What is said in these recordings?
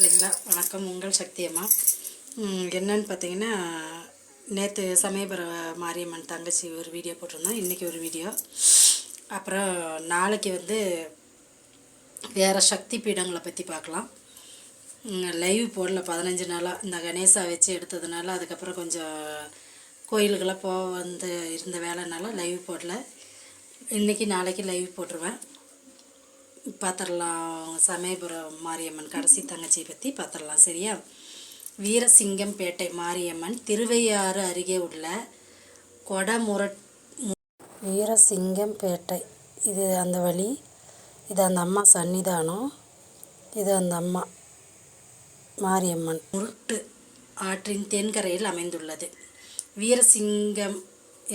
இல்லைங்களா? வணக்கம். உங்கள் சக்தி அம்மா என்னன்னு பார்த்தீங்கன்னா நேற்று சமயபுர மாரியம்மன் தங்கச்சி ஒரு வீடியோ போட்டிருந்தோம். இன்றைக்கி ஒரு வீடியோ. அப்புறம் நாளைக்கு வந்து வேறு சக்தி பீடங்களை பற்றி பார்க்கலாம். லைவ் போடல. பதினஞ்சு நாளாக இந்த கணேசா வச்சு எடுத்ததுனால அதுக்கப்புறம் கொஞ்சம் கோயிலுக்கெல்லாம் போக வந்து இருந்த வேலைனால லைவ் போடல. இன்றைக்கி நாளைக்கு லைவ் போட்டுருவேன். பார்த்துடலாம் சமயபுரம் மாரியம்மன் கடைசி தங்கச்சியை பற்றி பார்த்துடலாம் சரியா? வீரசிங்கம்பேட்டை மாரியம்மன் திருவையாறு அருகே உள்ள கொடமுரட் வீரசிங்கம்பேட்டை இது அந்த வழி. இது அந்த அம்மா சன்னிதானம். இது அந்த அம்மா மாரியம்மன். முருட்டு ஆற்றின் தென்கரையில் அமைந்துள்ளது. வீரசிங்கம்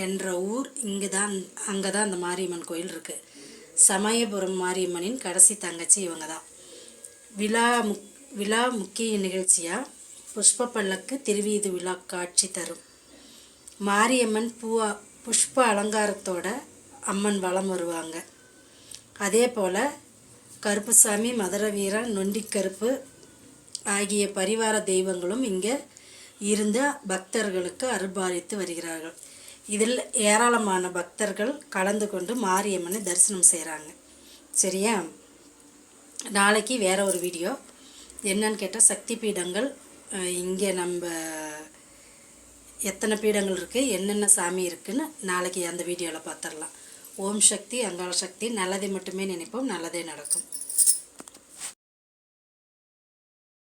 என்ற ஊர் இங்கு தான் அங்கே தான் அந்த மாரியம்மன் கோயில் இருக்குது சமயபுரம் மாரியம்மனின் கடைசி தங்கச்சி இவங்க தான் விழா முக் விழா முக்கிய நிகழ்ச்சியாக புஷ்ப பல்லக்கு திருவீது விழா காட்சி தரும். மாரியம்மன் பூவா புஷ்ப அலங்காரத்தோட அம்மன் வலம் வருவாங்க. அதே போல் கருப்புசாமி மதுர வீரன் நொண்டிக்கருப்பு ஆகிய பரிவார தெய்வங்களும் இங்கே இருந்த பக்தர்களுக்கு அருள்பாலித்து வருகிறார்கள். இதில் ஏராளமான பக்தர்கள் கலந்து கொண்டு மாரியம்மனை தரிசனம் செய்கிறாங்க சரியா? நாளைக்கு வேறு ஒரு வீடியோ. என்னன்னு கேட்டால் சக்தி பீடங்கள் இங்கே நம்ம எத்தனை பீடங்கள் இருக்குது என்னென்ன சாமி இருக்குதுன்னு நாளைக்கு அந்த வீடியோவில் பார்த்துடலாம் ஓம் சக்தி அங்காள சக்தி நல்லதை மட்டுமே நினைப்போம் நல்லதே நடக்கும்.